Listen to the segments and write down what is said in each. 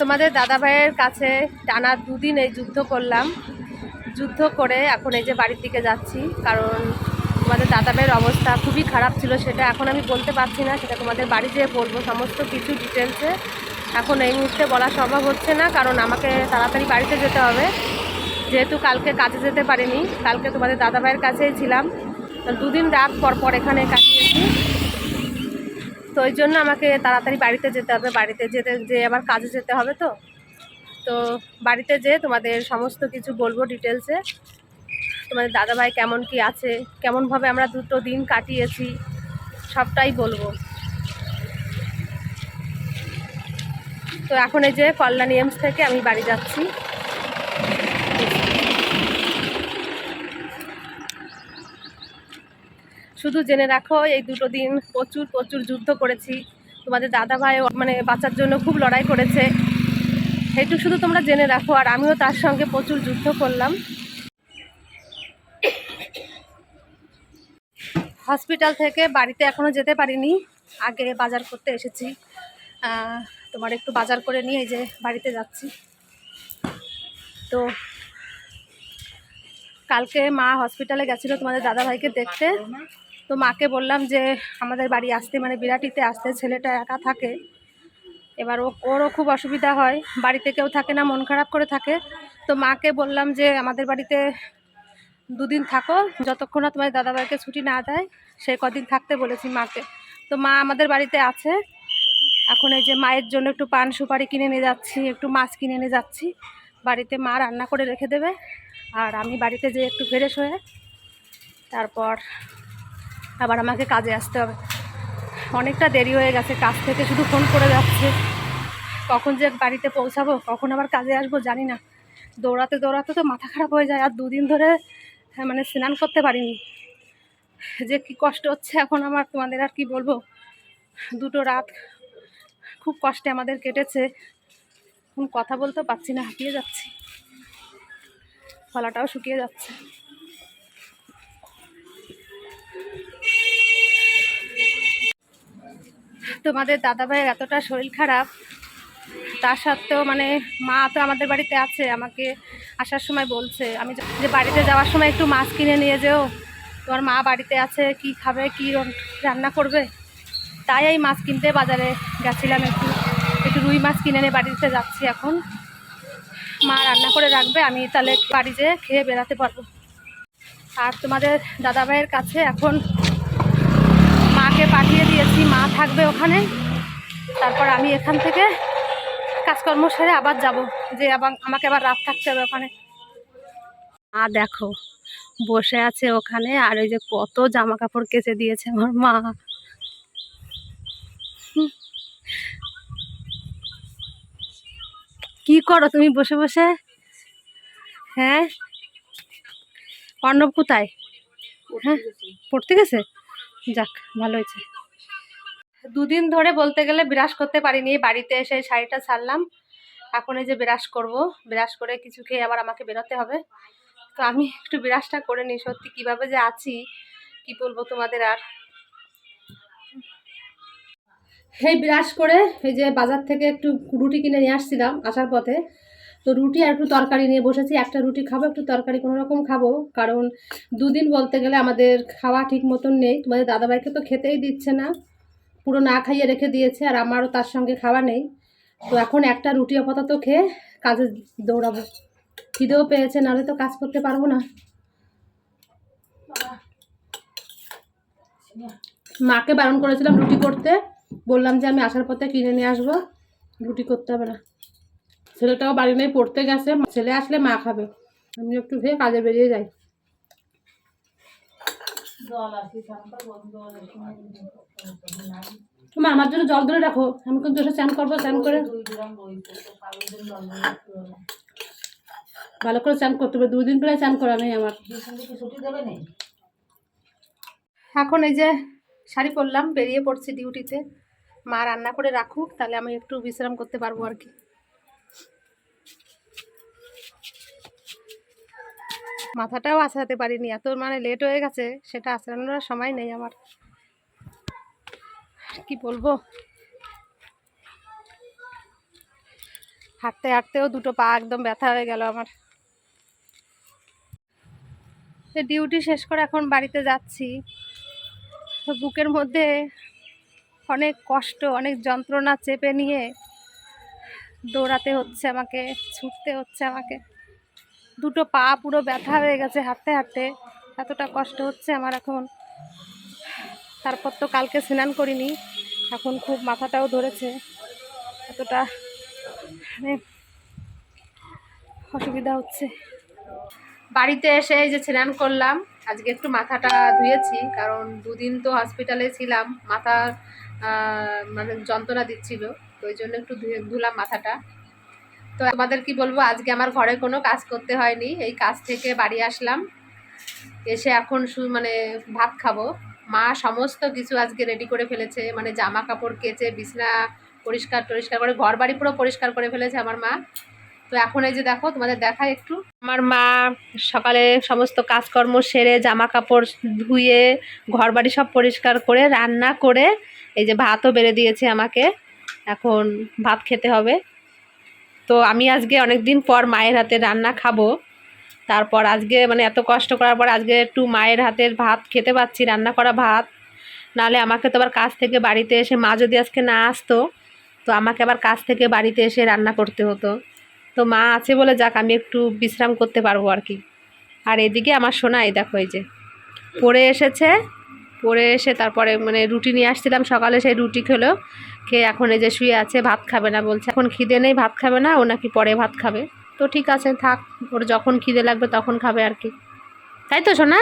তোমাদের দাদা ভাইয়ের কাছে টানা দুদিন এই যুদ্ধ করলাম। যুদ্ধ করে এখন এই যে বাড়ির দিকে যাচ্ছি, কারণ তোমাদের দাদা ভাইয়ের অবস্থা খুবই খারাপ ছিল, সেটা এখন আমি বলতে পারছি না, সেটা তোমাদের বাড়ি যেয়ে বলব, সমস্ত কিছু ডিটেলসে এখন এই মুহূর্তে বলা সম্ভব হচ্ছে না, কারণ আমাকে তাড়াতাড়ি বাড়িতে যেতে হবে। যেহেতু কালকে কাজে যেতে পারিনি, কালকে তোমাদের দাদা ভাইয়ের কাছেই ছিলাম। দুদিন রাত পর পর এখানে কাটিয়েছি। তো ওই জন্য আমাকে তাড়াতাড়ি বাড়িতে যেতে হবে। বাড়িতে যেতে যে আবার কাজে যেতে হবে তো। তো বাড়িতে যেয়ে তোমাদের সমস্ত কিছু বলব ডিটেলসে তোমাদের দাদাভাই কেমন কি আছে, কেমনভাবে আমরা দুটো দিন কাটিয়েছি, সবটাই বলব। তো এখন এই যে কল্যাণী এমস থেকে আমি বাড়ি যাচ্ছি। শুধু জেনে রাখো, এই দুটো দিন প্রচুর প্রচুর যুদ্ধ করেছি। তোমাদের দাদা ভাই মানে বাঁচার জন্য খুব লড়াই করেছে। এইটুকু শুধু তোমরা জেনে রাখো, আর আমিও তার সঙ্গে প্রচুর যুদ্ধ করলাম। হসপিটাল থেকে বাড়িতে এখনও যেতে পারিনি, আগে বাজার করতে এসেছি। তোমার একটু বাজার করে নিয়ে এই যে বাড়িতে যাচ্ছি। তো কালকে মা হসপিটালে গেছিল তোমাদের দাদাভাইকে দেখতে। তো মাকে বললাম যে আমাদের বাড়ি আসতে মানে বিরাটিতে আসতে, ছেলেটা একা থাকে। এবার ও, ওরও খুব অসুবিধা হয়, বাড়িতে কেউ থাকে না, মন খারাপ করে থাকে। তো মাকে বললাম যে আমাদের বাড়িতে দুদিন থাকো, যতক্ষণ না তোমার দাদাভাইকে ছুটি না দেয় সেই কদিন থাকতে বলেছি মাকে। তো মা আমাদের বাড়িতে আছে। এখন এই যে মায়ের জন্য একটু পান সুপারি কিনে নিয়ে যাচ্ছি, একটু মাছ কিনে নিয়ে যাচ্ছি। বাড়িতে মা রান্না করে রেখে দেবে। আর আমি বাড়িতে যেয়ে একটু ফ্রেশ হয়ে, তারপর আবার আমাকে কাজে আসতে হবে। অনেকটা দেরি হয়ে গেছে কাজ থেকে শুধু ফোন করে যাচ্ছে। কখন যে বাড়িতে পৌঁছাবো কখন আবার কাজে আসব জানি না। দৌড়াতে দৌড়াতে তো মাথা খারাপ হয়ে যায় আর দুদিন ধরে হ্যাঁ, মানে স্নান করতে পারিনি। যে কি কষ্ট হচ্ছে এখন আমার তোমাদের আর কি বলব? দুটো রাত খুব কষ্টে আমাদের কেটেছে। এখন কথা বলতেও পারছি না হাঁপিয়ে যাচ্ছি। গলাটাও শুকিয়ে যাচ্ছে। তোমাদের দাদা ভাইয়ের এতটা শরীর খারাপ তার সত্ত্বেও মানে মা তো আমাদের বাড়িতে আছে, আমাকে আসার সময় বলছে, আমি যে- বাড়িতে যাওয়ার সময় একটু মাছ কিনে নিয়ে যেও, তোমার মা বাড়িতে আছে, কি খাবে, কি রান্না করবে? তাই এই মাছ কিনতে বাজারে গেছিলাম একটু একটু রুই মাছ কিনে নিয়ে বাড়িতে যাচ্ছি এখন। মা রান্না করে রাখবে, আমি তাহলে বাড়ি যেয়ে খেয়ে বেরাতে পারব। আর তোমাদের দাদা ভাইয়ের কাছে এখন মাকে পাঠিয়ে দিয়েছি, মা থাকবে ওখানে। তারপর আমি এখান থেকে কাজকর্ম সেরে আবার যাব, যে আবার আমাকে আবার রাত থাকতে হবে ওখানে। মা, দেখো, বসে আছে ওখানে, আর ওই যে কত জামা কাপড় কেচে দিয়েছে আমার মা। কি করো তুমি বসে বসে? হ্যাঁ? অর্ণব কোথায়? হ্যাঁ? পড়তে গেছে? যাক, ভালো হয়েছে। দুদিন ধরে বলতে গেলে বিরাস করতে পারিনি, বাড়িতে এসে শাড়িটা ছাড়লাম। এখন এই যে বিরাস করব বিরাস করে কিছু খেয়ে আবার আমাকে বেরোতে হবে। তো আমি একটু বিরাসটা করে নিই, সত্যি কীভাবে যে আছি, কি বলব তোমাদের আর? এই বিরাস করে এই যে বাজার থেকে একটু রুটি কিনে নিয়ে আসছিলাম আসার পথে। তো রুটি আর একটু তরকারি নিয়ে বসেছি। একটা রুটি খাব, একটু তরকারি কোনো রকম খাব। কারণ দুদিন বলতে গেলে আমাদের খাওয়া ঠিক মতন নেই। তোমাদের দাদাভাইকে তো খেতেই দিচ্ছে না। পুরো না খাইয়ে রেখে দিয়েছে আর আমারও তার সঙ্গে খাওয়া নেই। তো এখন একটা রুটি আপাতত খেয়ে কাজে দৌড়াবো। খিদেও পেয়েছে, নাহলে তো কাজ করতে পারব না। মাকে বারণ করেছিলাম রুটি করতে। বললাম যে আমি আসার পথে কিনে নিয়ে আসব। রুটি করতে হবে না। ছেলেটাও বাড়ি নেই, পড়তে গেছে ছেলে আসলে মা খাবে। আমি একটু খেয়ে কাজে বেরিয়ে যাই। তুমি আমার জন্য জল ধরে রাখো। আমি কিন্তু এসে করব, স্নান করে। ভালো করে স্নান করতে হবে। দুই দিন প্রায় স্নান করা নেই আমার। এখন এই যে শাড়ি পরলাম, বেরিয়ে পড়ছি ডিউটিতে মা রান্না করে রাখুক, তাহলে আমি একটু বিশ্রাম করতে পারব আর কি। মাথাটাও আছড়াতে পারিনি। এত মানে লেট হয়ে গেছে, সেটা আছড়ানোর সময় নেই আমার। কি বলব? হাঁটতে হাঁটতেও দুটো পা একদম ব্যথা হয়ে গেল আমার। ডিউটি শেষ করে এখন বাড়িতে যাচ্ছি। বুকের মধ্যে অনেক কষ্ট, অনেক যন্ত্রণা চেপে নিয়ে দৌড়াতে হচ্ছে আমাকে, ছুটতে হচ্ছে আমাকে। দুটো পা পুরো ব্যথা হয়ে গেছে হাঁটতে হাঁটতে। এতটা কষ্ট হচ্ছে আমার এখন। তারপর তো কালকে স্নান করিনি, এখন খুব মাথাটাও ধরেছে। এতটা মানে অসুবিধা হচ্ছে। বাড়িতে এসে এই যে স্নান করলাম, আজকে একটু মাথাটা ধুয়েছি, কারণ দুদিন তো হসপিটালে ছিলাম, মাথা মানে যন্ত্রণা দিচ্ছিল, তো ওই জন্য একটু ধুয়ে ধুলাম মাথাটা। তো আমাদের কি বলব, আজকে আমার ঘরে কোনো কাজ করতে হয়নি। এই কাজ থেকে বাড়ি আসলাম। এসে এখন মানে ভাত খাব। মা সমস্ত কিছু আজকে রেডি করে ফেলেছে। মানে জামা কাপড় কেচে, বিছনা পরিষ্কার টরিষ্কার করে ঘর বাড়ি পুরো পরিষ্কার করে ফেলেছে আমার মা। তো এখন এই যে দেখো, তোমাদের দেখাই একটু। আমার মা সকালে সমস্ত কাজকর্ম সেরে, জামা কাপড় ধুয়ে ঘর বাড়ি সব পরিষ্কার করে, রান্না করে, এই যে ভাতও বেড়ে দিয়েছে আমাকে। এখন ভাত খেতে হবে। তো আমি আজকে অনেক দিন পর মায়ের হাতে রান্না খাব। তারপর আজকে মানে এত কষ্ট করার পর আজকে একটু মায়ের হাতের ভাত খেতে পাচ্ছি, রান্না করা ভাত। নাহলে আমাকে তো আবার কাজ থেকে বাড়িতে এসে মা যদি আজকে না আসতো, তো আমাকে আবার কাজ থেকে বাড়িতে এসে রান্না করতে হতো। তো মা আছে বলে যাক, আমি একটু বিশ্রাম করতে পারব আর কি। আর এদিকে আমার সোনা, এই দেখো এই যে, পড়ে এসেছে। পড়ে এসে তারপরে মানে রুটি নিয়ে আসছিলাম, সকালে সেই রুটি খেলো। খেয়ে এখন এই যে শুয়ে আছে, ভাত খাবে না বলছে। এখন খিদে নেই, ভাত খাবে না, ও নাকি পরে ভাত খাবে। তো ঠিক আছে, থাক, ওর যখন খিদে লাগবে তখন খাবে আর কি। তাই তো, সোনা?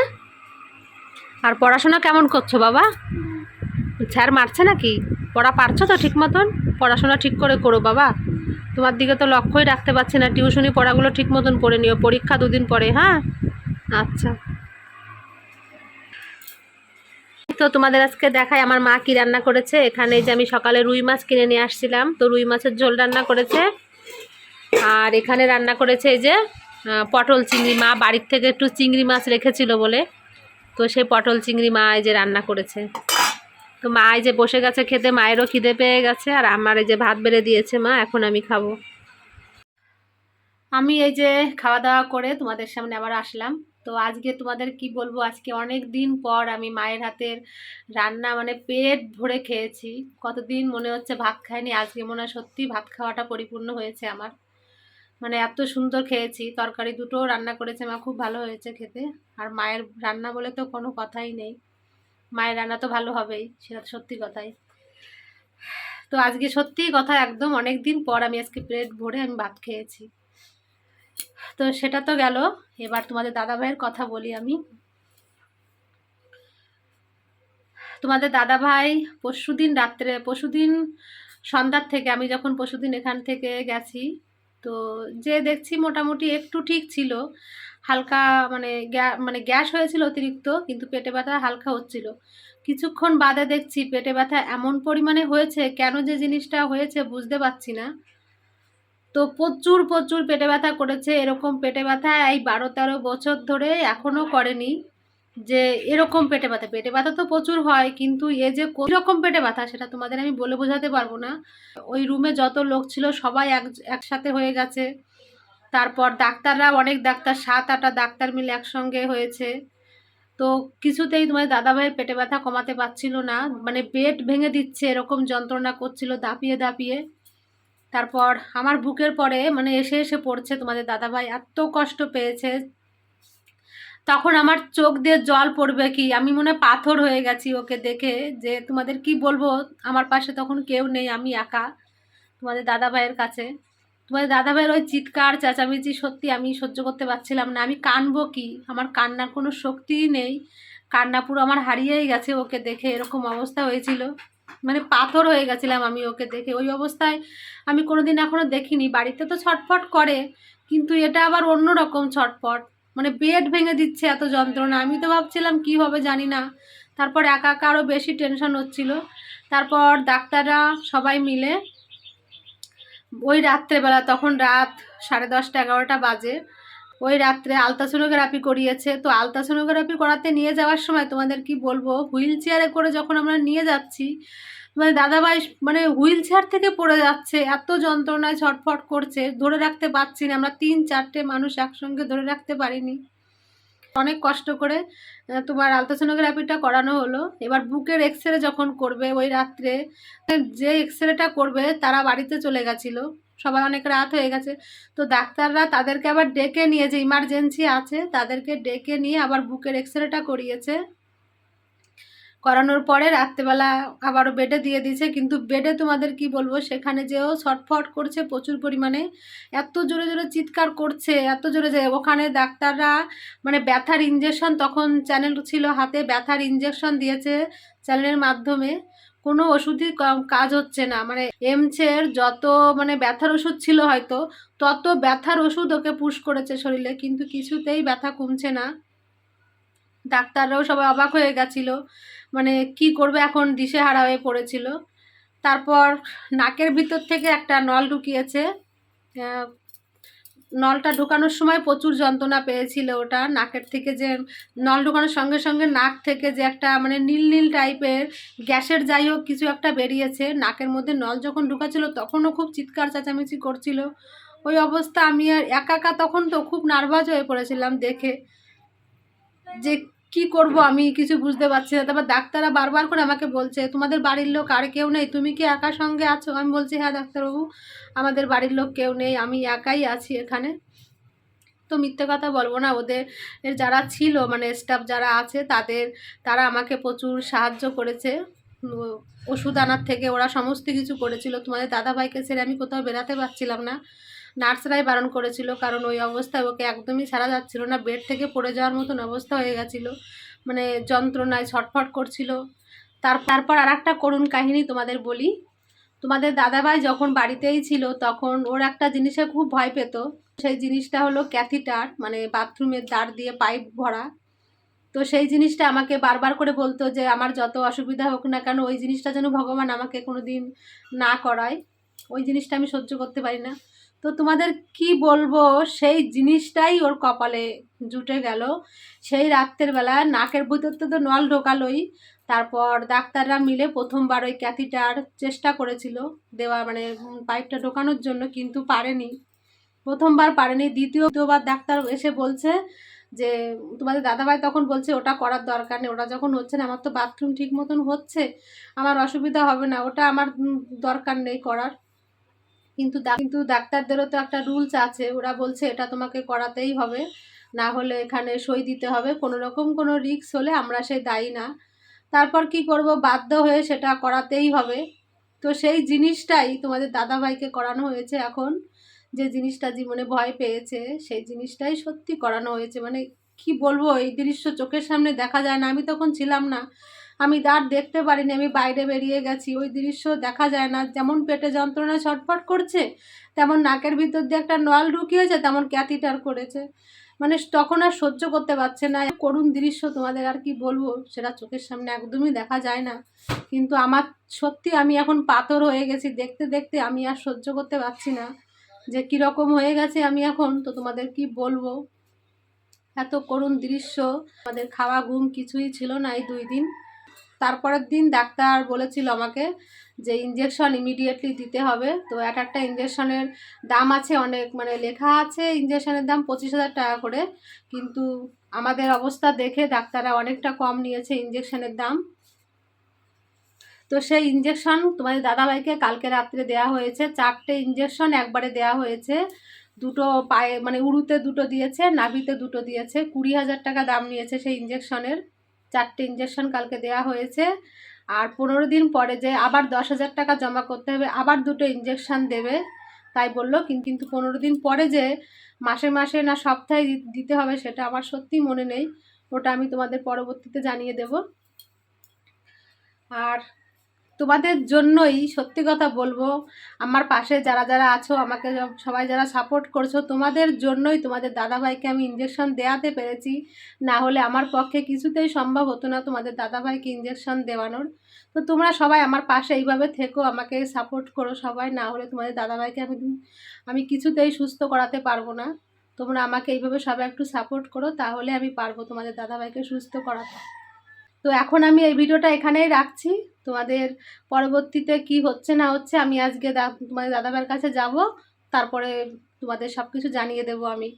আর পড়াশোনা কেমন করছ বাবা? স্যার মারছে নাকি? পড়া পারছ তো ঠিক মতন? পড়াশোনা ঠিক করে করো বাবা। তোমার দিকে তো লক্ষ্যই রাখতে পারছি না, টিউশনি পড়াগুলো ঠিক মতন করে নিও, পরীক্ষা দুদিন পরে হ্যাঁ? আচ্ছা। তো তোমাদের আজকে দেখায় আমার মা কি রান্না করেছে। এখানে যে আমি সকালে রুই মাছ কিনে নিয়ে আসছিলাম, তো রুই মাছের ঝোল রান্না করেছে। আর এখানে রান্না করেছে এই যে পটল চিংড়ি মা বাড়ির থেকে একটু চিংড়ি মাছ রেখেছিল বলে, তো সেই পটল চিংড়ি মা এই যে রান্না করেছে। তো মা এই যে বসে গেছে খেতে, মায়েরও খিদে পেয়ে গেছে, আর আমার এই যে ভাত বেড়ে দিয়েছে মা, এখন আমি খাব। আমি এই যে খাওয়া দাওয়া করে তোমাদের সামনে আবার আসলাম। তো আজকে তোমাদের কি বলব? আজকে অনেক দিন পর আমি মায়ের হাতের রান্না মানে পেট ভরে খেয়েছি। কতদিন মনে হচ্ছে ভাত খাইনি? আজকে মনে হয় সত্যি ভাত খাওয়াটা পরিপূর্ণ হয়েছে আমার। মানে এত সুন্দর খেয়েছি। তরকারি দুটোও রান্না করেছে মা, খুব ভালো হয়েছে খেতে। আর মায়ের রান্না বলে তো কোনো কথাই নেই। মায়ের রান্না তো ভালো হবেই, সেটা সত্যি কথাই। তো আজকে সত্যি কথা, একদম অনেক দিন পর আমি আজকে প্লেট ভরে আমি ভাত খেয়েছি। তো সেটা তো গেল। এবার তোমাদের দাদা ভাইয়ের কথা বলি আমি। তোমাদের দাদা ভাই পরশুদিন রাত্রে, পরশুদিন সন্ধ্যার থেকে, আমি যখন পরশুদিন এখান থেকে গেছি, তো যে দেখছি মোটামুটি একটু ঠিক ছিল। হালকা মানে মানে গ্যাস হয়েছিল অতিরিক্ত, কিন্তু পেটে ব্যথা হালকা হচ্ছিল। কিছুক্ষণ বাদে দেখছি পেটে ব্যথা এমন পরিমাণে হয়েছে, কেন যে জিনিসটা হয়েছে বুঝতে পারছি না। তো প্রচুর প্রচুর পেটে ব্যথা করেছে। এরকম পেটে ব্যথা এই বারো, তেরো বছর ধরে এখনও করেনি যে এরকম পেটে ব্যথা। পেটে ব্যথা তো প্রচুর হয়, কিন্তু এ যে রকম পেটে ব্যথা সেটা তোমাদের আমি বলে বোঝাতে পারব না। ওই রুমে যত লোক ছিল সবাই এক, একসাথে হয়ে গেছে। তারপর ডাক্তাররা অনেক ডাক্তার, সাত, আটটা ডাক্তার মিলে একসঙ্গে হয়েছে। তো কিছুতেই তোমার দাদাভাইয়ের পেটে ব্যথা কমাতে পারছিল না। মানে পেট ভেঙে দিচ্ছে, এরকম যন্ত্রণা করছিল, দাপিয়ে দাপিয়ে। তারপর আমার বুকের পরে মানে এসে এসে পড়ছে তোমাদের দাদাভাই, এত কষ্ট পেয়েছে। তখন আমার চোখ দিয়ে জল পড়বে কি? আমি মনে পাথর হয়ে গেছি ওকে দেখে যে তোমাদের কি বলব? আমার পাশে তখন কেউ নেই, আমি একা তোমাদের দাদা ভাইয়ের কাছে। তোমাদের দাদা ভাইয়ের ওই চিৎকার, চেঁচামেচি সত্যি আমি সহ্য করতে পারছিলাম না। আমি কানবো কি? আমার কান্নার কোনো শক্তিই নেই। কান্না পুরো আমার হারিয়েই গেছে ওকে দেখে, এরকম অবস্থা হয়েছিল। মানে পাথর হয়ে গেছিলাম আমি ওকে দেখে। ওই অবস্থায় আমি কোনোদিন এখনও দেখিনি। বাড়িতে তো ছটফট করে, কিন্তু এটা আবার অন্য রকম ছটফট। মানে বেড ভেঙে দিচ্ছে এত যন্ত্রণা। আমি তো ভাবছিলাম কি হবে জানি না। তারপর একা একা আরও বেশি টেনশন হচ্ছিল। তারপর ডাক্তাররা সবাই মিলে ওই রাত্রেবেলা, তখন রাত সাড়ে দশটা, এগারোটা বাজে ওই রাত্রে আলট্রাসোনোগ্রাফি করিয়েছে। তো আলট্রাসোনোগ্রাফি করাতে নিয়ে যাওয়ার সময় তোমাদের কি বলব, হুইল চেয়ারে করে যখন আমরা নিয়ে যাচ্ছি মানে দাদাভাই মানে হুইল চেয়ার থেকে পড়ে যাচ্ছে, এত যন্ত্রণায় ছটফট করছে, ধরে রাখতে পারছি না। আমরা তিন চারটে মানুষ একসঙ্গে ধরে রাখতে পারিনি। অনেক কষ্ট করে তোমার আলট্রাসোনোগ্রাফিটা করানো হলো। এবার বুকের এক্স রে যখন করবে ওই রাত্রে, যে এক্স রেটা করবে তারা বাড়িতে চলে গেছিল। সবাই অনেক রাত হয়ে গেছে। তো ডাক্তাররা তাদেরকে আবার ডেকে নিয়ে, যে ইমার্জেন্সি আছে, তাদেরকে ডেকে নিয়ে আবার বুকের এক্স রেটা করিয়েছে। করানোর পরে রাত্রেবেলা আবারও বেডে দিয়ে দিয়েছে। কিন্তু বেডে তোমাদের কি বলব, সেখানে যেও ছটফট করছে প্রচুর পরিমাণে। এত জোরে জোরে চিৎকার করছে, এত জোরে যে ওখানে ডাক্তাররা মানে ব্যথার ইঞ্জেকশন তখন চ্যানেল ছিল হাতে, ব্যথার ইঞ্জেকশন দিয়েছে চ্যানেলের মাধ্যমে। কোনো ওষুধই কাজ হচ্ছে না। মানে এমসের যত মানে ব্যথার ওষুধ ছিল হয়তো, তত ব্যথার ওষুধ ওকে পুশ করেছে শরীরে। কিন্তু কিছুতেই ব্যথা কমছে না। ডাক্তাররাও সবাই অবাক হয়ে গেছিল। মানে কি করবে এখন? দিশেহারা হয়ে পড়েছিল। তারপর নাকের ভিতর থেকে একটা নল ঢুকিয়েছে। নলটা ঢোকানোর সময় প্রচুর যন্ত্রণা পেয়েছিল ওটা। নাকের থেকে যে নল ঢোকানোর সঙ্গে সঙ্গে নাক থেকে যে একটা মানে নীল নীল টাইপের গ্যাসের যাই হোক কিছু একটা বেরিয়েছে। নাকের মধ্যে নল যখন ঢুকাছিল তখনও খুব চিৎকার চেঁচামেচি করছিল। ওই অবস্থা আমি আর একা একা তখন তো খুব নার্ভাস হয়ে পড়েছিলাম দেখে। যে কি করব আমি কিছু বুঝতে পারছি না। তারপর ডাক্তাররা বারবার করে আমাকে বলছে, তোমাদের বাড়ির লোক আর কেউ নেই। তুমি কি একা সঙ্গে আছো? আমি বলছি হ্যাঁ ডাক্তারবাবু, আমাদের বাড়ির লোক কেউ নেই। আমি একাই আছি এখানে। তো মিথ্যে কথা বলব না। ওদের যারা ছিল মানে স্টাফ যারা আছে, তাদের, তারা আমাকে প্রচুর সাহায্য করেছে। ওষুধ আনার থেকে ওরা সমস্ত কিছু করেছিল। তোমাদের দাদাভাইকে ছেড়ে আমি কোথাও বেরাতে পারছিলাম না। নার্সরাই বারণ করেছিল, কারণ ওই অবস্থায় ওকে একদমই ছাড়া যাচ্ছিল না, বেড থেকে পড়ে যাওয়ার মতন অবস্থা হয়ে গেছিল মানে যন্ত্রণায় ছটফট করছিল। তার, তারপর আর একটা করুণ কাহিনী তোমাদের বলি। তোমাদের দাদাভাই যখন বাড়িতেই ছিল, তখন ওর একটা জিনিসে খুব ভয় পেত। সেই জিনিসটা হলো ক্যাথিটার মানে বাথরুমের দ্বার দিয়ে পাইপ ভরা। তো সেই জিনিসটা আমাকে বারবার করে বলতো যে, আমার যত অসুবিধা হোক না কেন, ওই জিনিসটা যেন ভগবান আমাকে কোনো দিন না করায়। ওই জিনিসটা আমি সহ্য করতে পারি না। তো তোমাদের কি বলব, সেই জিনিসটাই ওর কপালে জুটে গেল। সেই রাত্রের বেলা নাকের ভিতর তো নল ঢোকালোই। তারপর ডাক্তাররা মিলে প্রথমবার ওই ক্যাথিটার চেষ্টা করেছিল দেওয়া মানে পাইপটা ঢোকানোর জন্য, কিন্তু পারেনি। প্রথমবার পারেনি, দ্বিতীয়বার ডাক্তার এসে বলছে যে, তোমাদের দাদাভাই তখন বলছে ওটা করার দরকার নেই ওটা যখন হচ্ছে না, আমার তো বাথরুম ঠিক মতন হচ্ছে, আমার অসুবিধা হবে না, ওটা আমার দরকার নেই করার। কিন্তু কিন্তু ডাক্তারদেরও তো একটা রুলস আছে। ওরা বলছে, এটা তোমাকে করাতেই হবে। না হলে এখানে সই দিতে হবে। কোনো রকম কোনো রিস্ক হলে আমরা সে দায়ী না। তারপর কি করব? বাধ্য হয়ে সেটা করাতেই হবে। তো সেই জিনিসটাই তোমাদের দাদাভাইকে করানো হয়েছে এখন। যে জিনিসটা জীবনে ভয় পেয়েছে, সেই জিনিসটাই সত্যি করানো হয়েছে। মানে কি বলব? এই দৃশ্য চোখের সামনে দেখা যায় না। আমি তখন ছিলাম না। আমি দাঁড় দেখতে পারিনি, আমি বাইরে বেরিয়ে গেছি। ওই দৃশ্য দেখা যায় না, যেমন পেটে যন্ত্রণা ছটফট করছে, তেমন নাকের ভিতর দিয়ে একটা নল ঢুকিয়েছে, তেমন ক্যাথিটার করেছে। মানে তখন আর সহ্য করতে পারছে না। করুণ দৃশ্য তোমাদের আর কি বলব, সেটা চোখের সামনে একদমই দেখা যায় না। কিন্তু আমার সত্যি আমি এখন পাথর হয়ে গেছি, দেখতে দেখতে আমি আর সহ্য করতে পারছি না। যে কীরকম হয়ে গেছে আমি এখন, তো তোমাদের কি বলব? এত করুণ দৃশ্য, আমাদের খাওয়া ঘুম কিছুই ছিল না এই দুই দিন। তারপরের দিন ডাক্তার বলেছিল আমাকে যে ইঞ্জেকশন ইমিডিয়েটলি দিতে হবে। তো এক একটা ইঞ্জেকশনের দাম আছে অনেক মানে লেখা আছে ইঞ্জেকশনের দাম পঁচিশ হাজার টাকা করে। কিন্তু আমাদের অবস্থা দেখে ডাক্তাররা অনেকটা কম নিয়েছে ইঞ্জেকশনের দাম। তো সেই ইঞ্জেকশন তোমাদের দাদাভাইকে কালকে রাত্রে দেওয়া হয়েছে। চারটে ইঞ্জেকশন একবারে দেওয়া হয়েছে। দুটো পায়ে মানে উড়ুতে দুটো দিয়েছে, নাভিতে দুটো দিয়েছে। কুড়ি হাজার টাকা দাম নিয়েছে সেই ইঞ্জেকশনের চারটে ইঞ্জেকশন কালকে দেওয়া হয়েছে। আর পনেরো দিন পরে যে আবার দশ হাজার টাকা জমা করতে হবে, আবার দুটো ইঞ্জেকশান দেবে। তাই বলল, কিন- কিন্তু পনেরো দিন পরে যে মাসে মাসে না সপ্তাহে দিতে হবে, সেটা আমার সত্যি মনে নেই। ওটা আমি তোমাদের পরবর্তীতে জানিয়ে দেব। আর তোমাদের জন্যই সত্যি কথা বলব, আমার পাশে যারা যারা আছো, আমাকে সবাই যারা সাপোর্ট করছ, তোমাদের জন্যই তোমাদের দাদাভাইকে আমি ইঞ্জেকশন দেওয়াতে পেরেছি। না হলে আমার পক্ষে কিছুতেই সম্ভব হতো না তোমাদের দাদাভাইকে ইঞ্জেকশন দেওয়ানোর। তো তোমরা সবাই আমার পাশে এইভাবে থেকো, আমাকে সাপোর্ট করো সবাই, না হলে তোমাদের দাদাভাইকে আমি আমি কিছুতেই সুস্থ করাতে পারব না। তোমরা আমাকে এইভাবে সবাই একটু সাপোর্ট করো, তাহলে আমি পারব তোমাদের দাদাভাইকে সুস্থ করাতে। তো এখন আমি এই ভিডিওটা এখানেই রাখছি। তোমাদের পরবর্তীতে কি হচ্ছে না হচ্ছে আমি আজকে দাদা তোমাদের দাদাবার কাছে যাব। তারপরে তোমাদের সব কিছু জানিয়ে দেবো আমি।